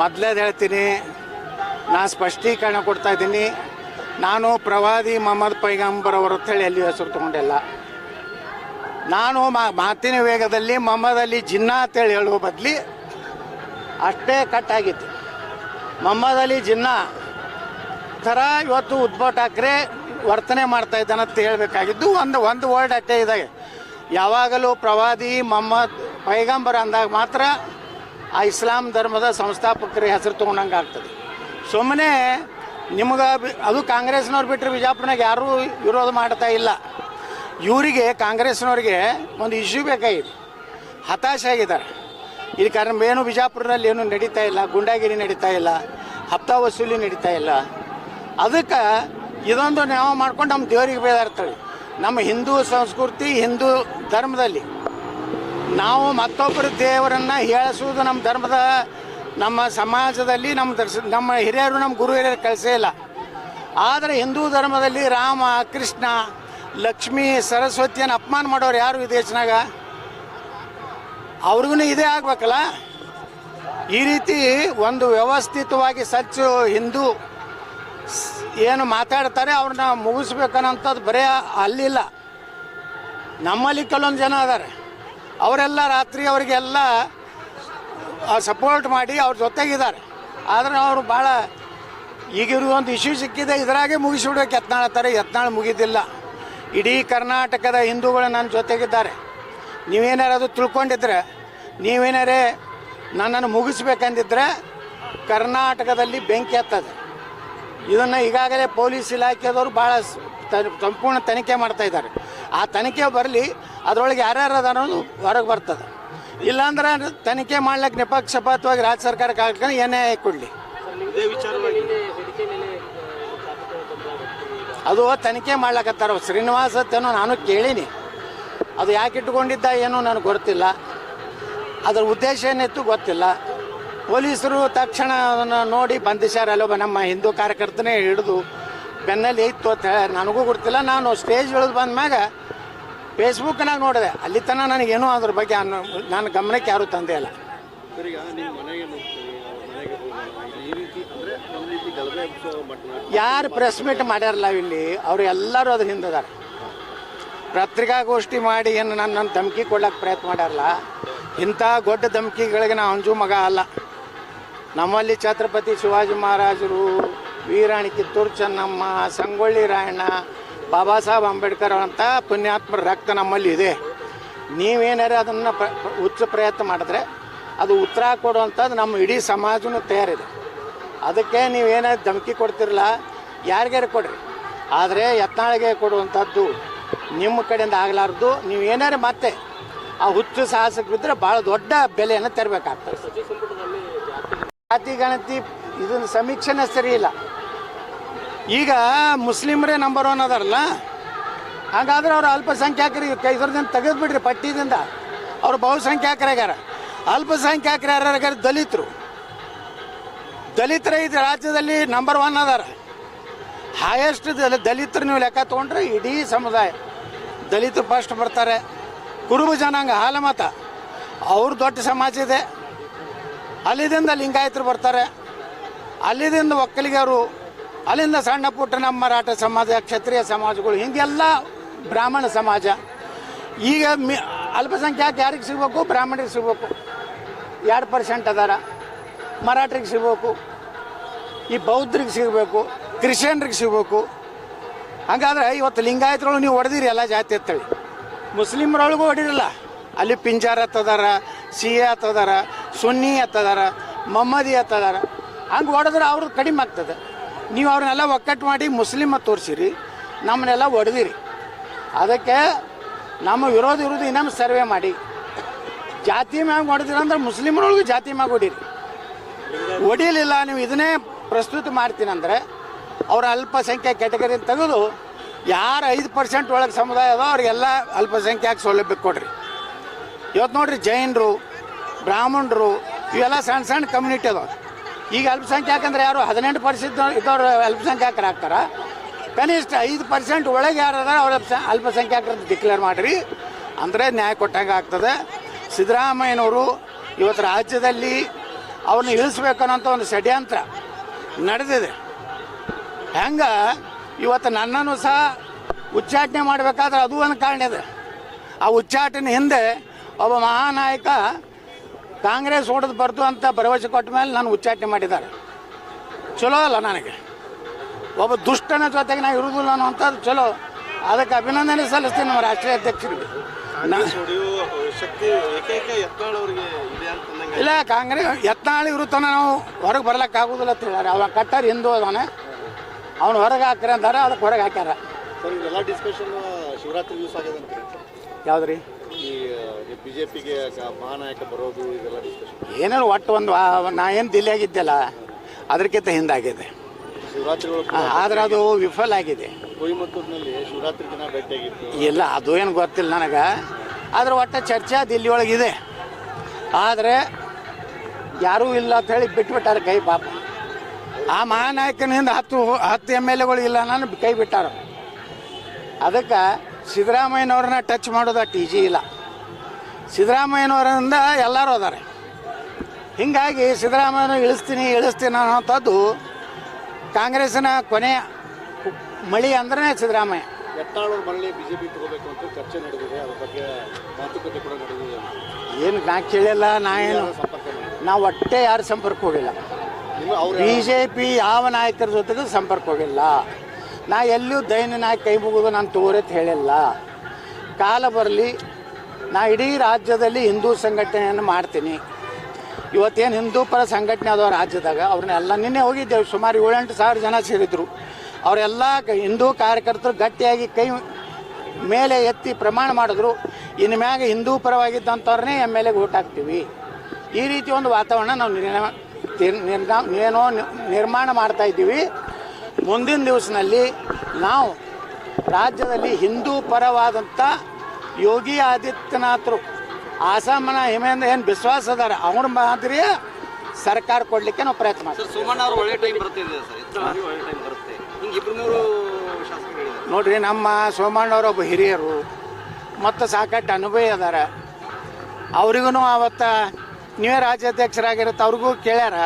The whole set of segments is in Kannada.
ಮೊದಲೇದು ಹೇಳ್ತೀನಿ, ನಾನು ಸ್ಪಷ್ಟೀಕರಣ ಕೊಡ್ತಾ ಇದ್ದೀನಿ. ನಾನು ಪ್ರವಾದಿ ಮೊಹಮ್ಮದ್ ಪೈಗಂಬರ್ ಅವರು ಹೇಳಿ ಎಲ್ಲಿ ಹೆಸರು ತಗೊಂಡಿಲ್ಲ. ನಾನು ಮಾತಿನ ವೇಗದಲ್ಲಿ ಮೊಹಮ್ಮದ್ ಅಲಿ ಜಿನ್ನಾ ಅಂತೇಳಿ ಹೇಳುವ ಬದಲಿ ಅಷ್ಟೇ ಕಟ್ಟಾಗಿತ್ತು ಮೊಹಮ್ಮದ್ ಅಲಿ ಜಿನ್ನಾ ಥರ ಇವತ್ತು ಉದ್ಭವ್ ಠಾಕ್ರೆ ವರ್ತನೆ ಮಾಡ್ತಾ ಇದ್ದಾನೆ ಅಂತ ಹೇಳಬೇಕಾಗಿದ್ದು ಒಂದು ಒಂದು ವರ್ಡ್ ಅಷ್ಟೇ ಇದಾಗೆ. ಯಾವಾಗಲೂ ಪ್ರವಾದಿ ಮೊಹಮ್ಮದ್ ಪೈಗಂಬರ್ ಅಂದಾಗ ಮಾತ್ರ ಆ ಇಸ್ಲಾಂ ಧರ್ಮದ ಸಂಸ್ಥಾಪಕರ ಹೆಸರು ತೊಗೊಂಡಂಗೆ ಆಗ್ತದೆ. ಸುಮ್ಮನೆ ನಿಮ್ಗೆ ಅದು ಕಾಂಗ್ರೆಸ್ನವ್ರು ಬಿಟ್ಟರೆ ಬಿಜಾಪುರ್ನಾಗ ಯಾರೂ ವಿರೋಧ ಮಾಡ್ತಾ ಇಲ್ಲ. ಇವರಿಗೆ, ಕಾಂಗ್ರೆಸ್ನವ್ರಿಗೆ ಒಂದು ಇಶ್ಯೂ ಬೇಕಾಗಿದೆ. ಹತಾಶೆ ಆಗಿದ್ದಾರೆ. ಇಲ್ಲಿ ಕಾರಣ ಏನು ಬಿಜಾಪುರದಲ್ಲಿ ಏನು ನಡೀತಾ ಇಲ್ಲ, ಗುಂಡಾಗಿರಿ ನಡೀತಾ ಇಲ್ಲ, ಹಪ್ತಾ ವಸೂಲಿ ನಡೀತಾ ಇಲ್ಲ. ಅದಕ್ಕೆ ಇದೊಂದು ನಾವು ಮಾಡ್ಕೊಂಡು ನಮ್ಮ ದೇವರಿಗೆ ಬೇದಾಡ್ತೇವೆ ನಮ್ಮ ಹಿಂದೂ ಸಂಸ್ಕೃತಿ, ಹಿಂದೂ ಧರ್ಮದಲ್ಲಿ ನಾವು ಮತ್ತೊಬ್ಬರು ದೇವರನ್ನು ಹೇಳಿಸುವುದು ನಮ್ಮ ಧರ್ಮದ, ನಮ್ಮ ಸಮಾಜದಲ್ಲಿ ನಮ್ಮ ದರ್ಶ, ನಮ್ಮ ಹಿರಿಯರು, ನಮ್ಮ ಗುರು ಹಿರಿಯರು ಕಳಿಸೇ ಇಲ್ಲ. ಆದರೆ ಹಿಂದೂ ಧರ್ಮದಲ್ಲಿ ರಾಮ, ಕೃಷ್ಣ, ಲಕ್ಷ್ಮಿ, ಸರಸ್ವತಿಯನ್ನು ಅಪಮಾನ ಮಾಡೋರು ಯಾರು ಈ ದೇಶನಾಗ? ಅವ್ರಿಗೂ ಇದೇ ಆಗ್ಬೇಕಲ್ಲ? ಈ ರೀತಿ ಒಂದು ವ್ಯವಸ್ಥಿತವಾಗಿ ಸಚ್ಚ ಹಿಂದೂ ಏನು ಮಾತಾಡ್ತಾರೆ, ಅವ್ರನ್ನ ಮುಗಿಸ್ಬೇಕನ್ನೋಂಥದ್ದು ಬರೇ ಅಲ್ಲಿಲ್ಲ. ನಮ್ಮಲ್ಲಿ ಕೆಲವೊಂದು ಜನ ಅದಾರೆ ಅವರೆಲ್ಲ ರಾತ್ರಿ ಅವರಿಗೆಲ್ಲ ಸಪೋರ್ಟ್ ಮಾಡಿ ಅವ್ರ ಜೊತೆಗಿದ್ದಾರೆ. ಆದರೆ ಅವರು ಭಾಳ, ಈಗಿರೋ ಒಂದು ಇಶ್ಯೂ ಸಿಕ್ಕಿದೆ, ಇದರಾಗೆ ಮುಗಿಸಿಬಿಡ್ಬೇಕು ಯತ್ನಾಳ್ತಾರೆ ಯತ್ನಾಳ್ ಮುಗಿದಿಲ್ಲ. ಇಡೀ ಕರ್ನಾಟಕದ ಹಿಂದೂಗಳು ನನ್ನ ಜೊತೆಗಿದ್ದಾರೆ. ನೀವೇನಾರು ಅದು ತಿಳ್ಕೊಂಡಿದ್ರೆ, ನೀವೇನಾರೇ ನನ್ನನ್ನು ಮುಗಿಸ್ಬೇಕಂದಿದ್ರೆ ಕರ್ನಾಟಕದಲ್ಲಿ ಬೆಂಕಿ ಹತ್ತದ. ಇದನ್ನು ಈಗಾಗಲೇ ಪೊಲೀಸ್ ಇಲಾಖೆದವರು ಭಾಳ ಸಂಪೂರ್ಣ ತನಿಖೆ ಮಾಡ್ತಾ ಇದ್ದಾರೆ. ಆ ತನಿಖೆ ಬರಲಿ ಅದರೊಳಗೆ ಯಾರ್ಯಾರು ಅದ ಅನ್ನೋದು ಹೊರಗೆ ಬರ್ತದೆ. ಇಲ್ಲಾಂದ್ರೆ ತನಿಖೆ ಮಾಡ್ಲಿಕ್ಕೆ ನಿಪಕ್ಷಪಾತವಾಗಿ ರಾಜ್ಯ ಸರ್ಕಾರಕ್ಕೆ ಹಾಕ್ಕೊಂಡು ಏನೇ ಕೊಡಲಿ. ಅದು ತನಿಖೆ ಮಾಡ್ಲಕತ್ತಾರ ಶ್ರೀನಿವಾಸ ಅಂತೇನೋ ನಾನು ಕೇಳೀನಿ. ಅದು ಯಾಕೆ ಇಟ್ಕೊಂಡಿದ್ದ ಏನೋ ನನಗೆ ಗೊತ್ತಿಲ್ಲ. ಅದರ ಉದ್ದೇಶ ಏನಿತ್ತು ಗೊತ್ತಿಲ್ಲ. ಪೊಲೀಸರು ತಕ್ಷಣ ಅದನ್ನು ನೋಡಿ ಬಂಧಿಸ್ಯಾರ. ಅಲ್ಲೊಬ್ಬ ನಮ್ಮ ಹಿಂದೂ ಕಾರ್ಯಕರ್ತನೇ ಹಿಡಿದು ಬೆನ್ನಲ್ಲಿ ಇತ್ತು ಅಂತ ಹೇಳಿ ನನಗೂ ಗೊತ್ತಿಲ್ಲ. ನಾನು ಸ್ಟೇಜ್ ಇಳಿದು ಬಂದ್ಮ್ಯಾಗ ಫೇಸ್ಬುಕ್ನಾಗ ನೋಡಿದೆ. ಅಲ್ಲಿ ತನಕ ನನಗೇನೂ ಅದ್ರ ಬಗ್ಗೆ ಅನ್ನೋ ನನ್ನ ಗಮನಕ್ಕೆ ಯಾರು ತಂದೆ ಇಲ್ಲ. ಯಾರು ಪ್ರೆಸ್ ಮೀಟ್ ಮಾಡ್ಯಾರಲ್ಲ ಇಲ್ಲಿ ಅವರು ಎಲ್ಲರೂ ಅದ್ರ ಹಿಂದದಾರ. ಪತ್ರಿಕಾಗೋಷ್ಠಿ ಮಾಡಿ ಏನು ನನ್ನ ನನ್ನ ಧಮಕಿ ಕೊಡ್ಲಕ್ಕೆ ಪ್ರಯತ್ನ ಮಾಡ್ಯಾರಲ್ಲ ಇಂಥ ದೊಡ್ಡ ಧಮಕಿಗಳಿಗೆ ನಾವು ಅಂಜು ಮಗ ಅಲ್ಲ. ನಮ್ಮಲ್ಲಿ ಛತ್ರಪತಿ ಶಿವಾಜಿ ಮಹಾರಾಜರು ವೀರಾಣಿ ಕಿತ್ತೂರು ಚೆನ್ನಮ್ಮ ಸಂಗೊಳ್ಳಿ ರಾಯಣ್ಣ ಬಾಬಾ ಸಾಹೇಬ್ ಅಂಬೇಡ್ಕರ್ ಅಂತ ಪುಣ್ಯಾತ್ಮರ ರಕ್ತ ನಮ್ಮಲ್ಲಿ ಇದೆ. ನೀವೇನಾರು ಅದನ್ನು ಪ್ರ ಉಚ್ಚ ಪ್ರಯತ್ನ ಮಾಡಿದ್ರೆ ಅದು ಉತ್ತರ ಕೊಡುವಂಥದ್ದು ನಮ್ಮ ಇಡೀ ಸಮಾಜನೂ ತಯಾರಿದೆ. ಅದಕ್ಕೆ ನೀವೇನಾದ್ರು ಧಮಕಿ ಕೊಡ್ತಿರಲ್ಲ, ಯಾರಿಗಾರು ಕೊಡ್ರಿ. ಆದರೆ ಯತ್ನಾಳಿಗೆ ಕೊಡುವಂಥದ್ದು ನಿಮ್ಮ ಕಡೆಯಿಂದ ಆಗಲಾರ್ದು. ನೀವು ಮತ್ತೆ ಆ ಹುಚ್ಚು ಸಾಹಸಕ್ಕೆ ಬಿದ್ದರೆ ಭಾಳ ದೊಡ್ಡ ಬೆಲೆಯನ್ನು ತರಬೇಕಾಗ್ತದೆ. ಜಾತಿ ಗಣತಿ ಇದನ್ನು ಸಮೀಕ್ಷೆನೇ ಸರಿ ಇಲ್ಲ. ಈಗ ಮುಸ್ಲಿಮರೇ ನಂಬರ್ ಒನ್ ಅದಾರಲ್ಲ? ಹಾಗಾದ್ರೆ ಅವ್ರು ಅಲ್ಪಸಂಖ್ಯಾತರಿಗೆ ಇದರದಿಂದ ತೆಗೆದು ಬಿಡ್ರಿ ಪಟ್ಟಿದಿಂದ. ಅವ್ರು ಬಹುಸಂಖ್ಯಾತರಾಗ್ಯಾರ ಅಲ್ಪಸಂಖ್ಯಾತರು ದಲಿತರು. ದಲಿತರ ಇದು ರಾಜ್ಯದಲ್ಲಿ ನಂಬರ್ ಒನ್ ಅದಾರ. ಹೈಯೆಸ್ಟ್ ದಲಿತರು ನೀವು ಲೆಕ್ಕ ತೊಗೊಂಡ್ರೆ ಇಡೀ ಸಮುದಾಯ. ದಲಿತರು ಫಸ್ಟ್ ಬರ್ತಾರೆ. ಕುರುಬ ಜನಾಂಗ, ಹಾಲಮತ. ಅವ್ರ ದೊಡ್ಡ ಸಮಾಜ ಇದೆ. ಅಲ್ಲಿದಿಂದ ಲಿಂಗಾಯತರು ಬರ್ತಾರೆ. ಅಲ್ಲಿದಿಂದ ಒಕ್ಕಲಿಗರು ಅಲ್ಲಿಂದ ಸಣ್ಣ ಪುಟ್ಟ ನಮ್ಮ ಮರಾಠ ಸಮಾಜ, ಕ್ಷತ್ರಿಯ ಸಮಾಜಗಳು, ಹಿಂಗೆಲ್ಲ ಬ್ರಾಹ್ಮಣ ಸಮಾಜ. ಈಗ ಮಿ ಅಲ್ಪಸಂಖ್ಯಾತ ಯಾರಿಗೆ ಸಿಗಬೇಕು? ಬ್ರಾಹ್ಮಣರಿಗೆ ಸಿಗಬೇಕು. ಎರಡು ಪರ್ಸೆಂಟ್ ಅದಾರ. ಮರಾಠರಿಗೆ ಸಿಗಬೇಕು. ಈ ಬೌದ್ಧರಿಗೆ ಸಿಗಬೇಕು. ಕ್ರಿಶ್ಚಿಯನ್ರಿಗೆ ಸಿಗಬೇಕು. ಹಾಗಾದ್ರೆ ಇವತ್ತು ಲಿಂಗಾಯತರೊಳಗೆ ನೀವು ಹೊಡೆದಿರಿ ಎಲ್ಲ ಜಾತಿ ಅಂತೇಳಿ. ಮುಸ್ಲಿಮ್ರೊಳಗೂ ಹೊಡಿರಲ್ಲ ಅಲ್ಲಿ ಪಿಂಜಾರ ಹತ್ತದಾರ ಸಿಯಾ ಹತ್ತದಾರ, ಸುನ್ನಿ ಹತ್ತದಾರ ಮಮ್ಮದಿ ಹತ್ತದಾರ. ಹಂಗೆ ಹೊಡೆದ್ರೆ ಅವ್ರದ್ದು ಕಡಿಮೆ ಆಗ್ತದೆ. ನೀವು ಅವ್ರನ್ನೆಲ್ಲ ಒಕ್ಕಟ್ಟು ಮಾಡಿ ಮುಸ್ಲಿಮ ತೋರಿಸಿರಿ, ನಮ್ಮನ್ನೆಲ್ಲ ಹೊಡೆದಿರಿ ಅದಕ್ಕೆ ನಮ್ಮ ವಿರೋಧ ಇರೋದು ಇನ್ನೊಮ್ಮೆ ಸರ್ವೆ ಮಾಡಿ. ಜಾತಿ ಮ್ಯಾಗ ಹೊಡೆದಿರ ಅಂದ್ರೆ ಮುಸ್ಲಿಮ್ರೊಳಗೆ ಜಾತಿ ಮ್ಯಾಗ ಹೊಡೀರಿ ಹೊಡೀಲಿಲ್ಲ ನೀವು ಇದನ್ನೇ ಪ್ರಸ್ತುತ ಮಾಡ್ತೀನಂದ್ರೆ ಅವ್ರ ಅಲ್ಪಸಂಖ್ಯಾತ ಕ್ಯಾಟಗರಿ ತೆಗೆದು ಯಾರು ಐದು ಪರ್ಸೆಂಟ್ ಒಳಗೆ ಸಮುದಾಯ ಅದೋ ಅವ್ರಿಗೆಲ್ಲ ಅಲ್ಪಸಂಖ್ಯಾತ ಸೌಲಭ್ಯ ಕೊಡ್ರಿ. ಇವತ್ತು ನೋಡ್ರಿ ಜೈನರು, ಬ್ರಾಹ್ಮಣರು, ಇವೆಲ್ಲ ಸಣ್ಣ ಸಣ್ಣ ಕಮ್ಯುನಿಟಿ ಅದಾವ ಈಗ ಅಲ್ಪಸಂಖ್ಯಾಕ ಅಂದ್ರೆ ಯಾರು ಹದಿನೆಂಟು ಪರ್ಸೆಂಟ್ ಇದ್ದವ್ರು ಅಲ್ಪಸಂಖ್ಯಾತರು ಆಗ್ತಾರ? ಕನಿಷ್ಠ ಐದು ಪರ್ಸೆಂಟ್ ಒಳಗೆ ಯಾರು ಅದಾರ ಅವ್ರ ಅಲ್ಪಸ- ಅಲ್ಪಸಂಖ್ಯಾತರದ್ದು ಡಿಕ್ಲೇರ್ ಮಾಡಿರಿ. ಅಂದರೆ ನ್ಯಾಯ ಕೊಟ್ಟಂಗೆ ಆಗ್ತದೆ. ಸಿದ್ದರಾಮಯ್ಯನವರು ಇವತ್ತು ರಾಜ್ಯದಲ್ಲಿ ಅವ್ರನ್ನ ಇಳಿಸ್ಬೇಕನ್ನೋಂಥ ಒಂದು ಷಡ್ಯಂತ್ರ ನಡೆದಿದೆ. ಹೆಂಗೆ? ಇವತ್ತು ನನ್ನನ್ನು ಸಹ ಉಚ್ಚಾಟನೆ ಮಾಡಬೇಕಾದ್ರೆ ಅದು ಒಂದು ಕಾರಣ ಇದೆ. ಆ ಉಚ್ಚಾಟನೆ ಹಿಂದೆ ಒಬ್ಬ ಮಹಾನಾಯಕ ಕಾಂಗ್ರೆಸ್ ಹೊಡೆದು ಬರ್ತು ಅಂತ ಭರವಸೆ ಕೊಟ್ಟ ಮೇಲೆ ನಾನು ಉಚ್ಚಾಟನೆ ಮಾಡಿದ್ದಾರೆ. ಚಲೋ ಅಲ್ಲ ನನಗೆ. ಒಬ್ಬ ದುಷ್ಟನ ಜೊತೆಗೆ ನಾನು ಇರುವುದಿಲ್ಲ ಅನ್ನೋಂಥದ್ದು ಚಲೋ. ಅದಕ್ಕೆ ಅಭಿನಂದನೆ ಸಲ್ಲಿಸ್ತೀನಿ ನಮ್ಮ ರಾಷ್ಟ್ರೀಯ ಅಧ್ಯಕ್ಷರಿಗೆ. ಕಾಂಗ್ರೆಸ್ ಯತ್ನಾಳ್ ಇಲ್ಲ ಕಾಂಗ್ರೆಸ್ ಎತ್ನಾಳಿ ಇರುತ್ತಾನ ನಾವು ಹೊರಗೆ ಬರ್ಲಿಕ್ಕೆ ಆಗೋದಿಲ್ಲ ಅಂತ ಹೇಳಾರೆ ಅವ ಕಟ್ಟಾರ ಹಿಂದೂ ಅದಾನೆ. ಅವ್ನು ಹೊರಗೆ ಹಾಕ್ರಿ ಅಂತಾರೆ ಅದಕ್ಕೆ ಹೊರಗೆ ಹಾಕ್ಯಾರ. ಯಾವ್ದು ಇದೆಲ್ಲ ಈ ಬಿಜೆಪಿಗೆ ಮಹಾನಾಯಕ ಬರೋದು ಇದೆಲ್ಲ ಡಿಸ್ಕಷನ್ ಏನೇನು ಒಟ್ಟು ಒಂದು ನಾ ಏನು ದಿಲ್ಲಿಯಾಗಿದ್ದೆಲ್ಲ ಅದಕ್ಕಿಂತ ಹಿಂದಾಗಿದೆ. ಆದ್ರೆ ಅದು ವಿಫಲ ಆಗಿದೆ. ಕೊಯಮತ್ತೂರಿನಲ್ಲಿ ಶಿವರಾತ್ರಿ ದಿನ ಭೇಟಿಯಾಗಿತ್ತು. ಇಲ್ಲ ಅದು ಏನು ಗೊತ್ತಿಲ್ಲ ನನಗೆ. ಆದ್ರೆ ಒಟ್ಟು ಚರ್ಚೆ ದಿಲ್ಲಿ ಒಳಗಿದೆ ಆದ್ರೆ ಯಾರೂ ಇಲ್ಲ ಅಂತ ಹೇಳಿ ಬಿಟ್ಬಿಟ್ಟಾರೆ ಕೈ ಪಾಪ. ಆ ಮಹಾನಾಯಕನಿಂದ ಹತ್ತು ಹತ್ತು ಎಂ ಎಲ್ ಎಗಳು ಇಲ್ಲ ನಾನು ಕೈ ಬಿಟ್ಟಾರ. ಅದಕ್ಕೆ ಸಿದ್ದರಾಮಯ್ಯನವ್ರನ್ನ ಟಚ್ ಮಾಡೋದ ಟಿ ಈಜಿ ಇಲ್ಲ. ಸಿದ್ದರಾಮಯ್ಯನವರಿಂದ ಎಲ್ಲರೂ ಅದಾರೆ. ಹೀಗಾಗಿ ಸಿದ್ದರಾಮಯ್ಯನ ಇಳಿಸ್ತೀನಿ ಇಳಿಸ್ತೀನಿ ಅನ್ನೋಂಥದ್ದು ಕಾಂಗ್ರೆಸ್ಸಿನ ಕೊನೆಯ ಮಳಿ ಅಂದ್ರೆ ಸಿದ್ದರಾಮಯ್ಯ. ಮರಳಿ ಬಿಜೆಪಿ ತಗೋಬೇಕು ಅಂತ ಚರ್ಚೆ ನಡೆದಿದೆ ಅದ್ರ ಬಗ್ಗೆ ಮಾತುಕತೆ ಕೂಡ ನಡೆದಿದೆ. ಏನು ನಾ ಕೇಳಿಲ್ಲ ನಾ ಏನು? ನಾವು ಒಟ್ಟೆ ಯಾರು ಸಂಪರ್ಕ ಹೋಗಿಲ್ಲ. ಬಿ ಜೆ ಪಿ ಯಾವ ನಾಯಕರ ಜೊತೆಗೂ ಸಂಪರ್ಕ ಹೋಗಿಲ್ಲ. ನಾ ಎಲ್ಲೂ ದೈನ ನಾಯಕ ಕೈ ಮುಗಿದು ನಾನು ತಗೋರತ್ ಹೇಳಿಲ್ಲ. ಕಾಲ ಬರಲಿ ನಾ ಇಡೀ ರಾಜ್ಯದಲ್ಲಿ ಹಿಂದೂ ಸಂಘಟನೆಯನ್ನು ಮಾಡ್ತೀನಿ. ಇವತ್ತೇನು ಹಿಂದೂ ಪರ ಸಂಘಟನೆ ಅದಾವ ರಾಜ್ಯದಾಗ, ಅವ್ರನ್ನೆಲ್ಲ ನಿನ್ನೆ ಹೋಗಿದ್ದೇವೆ, ಸುಮಾರು ಏಳೆಂಟು ಸಾವಿರ ಜನ ಸೇರಿದ್ರು. ಅವರೆಲ್ಲ ಹಿಂದೂ ಕಾರ್ಯಕರ್ತರು ಗಟ್ಟಿಯಾಗಿ ಕೈ ಮೇಲೆ ಎತ್ತಿ ಪ್ರಮಾಣ ಮಾಡಿದ್ರು. ಇನ್ನು ಮ್ಯಾಗ ಹಿಂದೂ ಪರವಾಗಿದ್ದಂಥವ್ರನ್ನೇ ಎಂ ಎಲ್ ಎಗೆ ಓಟ್ ಹಾಕ್ತೀವಿ. ಈ ರೀತಿ ಒಂದು ವಾತಾವರಣ ನಾವು ನಿರ್ಗಾ ಏನೋ ನಿರ್ಮಾಣ ಮಾಡ್ತಾ ಇದ್ದೀವಿ. ಮುಂದಿನ ದಿವಸದಲ್ಲಿ ನಾವು ರಾಜ್ಯದಲ್ಲಿ ಹಿಂದೂ ಪರವಾದಂಥ ಯೋಗಿ ಆದಿತ್ಯನಾಥರು. ಆಸಾಮನ ಹಿಮೆಯಿಂದ ಏನು ವಿಶ್ವಾಸ ಅದಾರ? ಅವ್ರ ಮಾದರಿಯ ಸರ್ಕಾರ ಕೊಡಲಿಕ್ಕೆ ನಾವು ಪ್ರಯತ್ನ ನೋಡ್ರಿ ನಮ್ಮ ಸೋಮಣ್ಣವ್ರು ಒಬ್ಬ ಹಿರಿಯರು ಮತ್ತು ಸಾಕಷ್ಟು ಅನುಭವಿ ಅದಾರ. ಅವ್ರಿಗೂ ಅವತ್ತ ನೀವೇ ರಾಜ್ಯಾಧ್ಯಕ್ಷರಾಗಿರುತ್ತೆ ಅವ್ರಿಗೂ ಕೇಳ್ಯಾರ.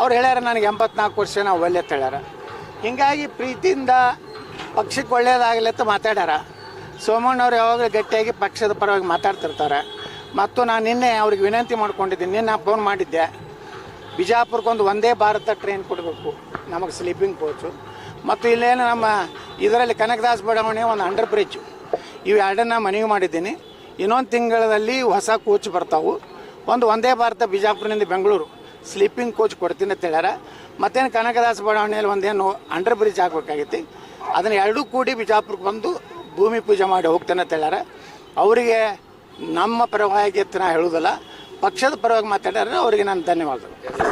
ಅವ್ರು ಹೇಳ್ಯಾರ ನನಗೆ ಎಂಬತ್ನಾಲ್ಕು ವರ್ಷ ನಾವು ಒಳ್ಳೆ ಹೇಳ್ಯಾರ ಹೀಗಾಗಿ ಪ್ರೀತಿಯಿಂದ ಪಕ್ಷಕ್ಕೆ ಒಳ್ಳೇದಾಗಲಿ ಅಂತ ಮಾತಾಡ್ಯಾರ. ಸೋಮಣ್ಣವ್ರು ಯಾವಾಗಲೂ ಗಟ್ಟಿಯಾಗಿ ಪಕ್ಷದ ಪರವಾಗಿ ಮಾತಾಡ್ತಿರ್ತಾರೆ. ಮತ್ತು ನಾನು ನಿನ್ನೆ ಅವ್ರಿಗೆ ವಿನಂತಿ ಮಾಡ್ಕೊಂಡಿದ್ದೀನಿ, ನಿನ್ನೆ ಫೋನ್ ಮಾಡಿದ್ದೆ. ಬಿಜಾಪುರಕ್ಕೊಂದು ಒಂದೇ ಭಾರತ ಟ್ರೈನ್ ಕೊಡಬೇಕು, ನಮಗೆ ಸ್ಲೀಪಿಂಗ್ ಕೋಚು ಮತ್ತು ಇಲ್ಲೇನು ನಮ್ಮ ಇದರಲ್ಲಿ ಕನಕದಾಸ್ ಬಡಾವಣೆ ಒಂದು ಅಂಡರ್ ಬ್ರಿಡ್ಜ್ ಇವು ಎರಡನ್ನ ಮನವಿ ಮಾಡಿದ್ದೀನಿ. ಇನ್ನೊಂದು ತಿಂಗಳಲ್ಲಿ ಹೊಸ ಕೋಚ್ ಬರ್ತಾವು. ಒಂದು ಒಂದೇ ಭಾರತ ಬಿಜಾಪುರದಿಂದ ಬೆಂಗಳೂರು. ಸ್ಲೀಪಿಂಗ್ ಕೋಚ್ ಕೊಡ್ತೀನಿ ಅಂತ ಹೇಳ್ಯಾರ. ಮತ್ತೇನು ಕನಕದಾಸ ಬಡಾವಣೆಯಲ್ಲಿ ಒಂದೇನು ಅಂಡರ್ ಬ್ರಿಡ್ಜ್ ಆಗಬೇಕಾಗೈತಿ ಅದನ್ನು ಎರಡೂ ಕೂಡಿ ಬಿಜಾಪುರಕ್ಕೆ ಬಂದು ಭೂಮಿ ಪೂಜೆ ಮಾಡಿ ಹೋಗ್ತಾನೆ ಅಂತ ಹೇಳ್ಯಾರ. ಅವರಿಗೆ ನಮ್ಮ ಪರವಾಗಿ ಅಂತ ನಾ ಹೇಳುವುದಲ್ಲ ಪಕ್ಷದ ಪರವಾಗಿ ಮಾತಾಡ್ಯಾರ, ಅವರಿಗೆ ನಾನು ಧನ್ಯವಾದಗಳು.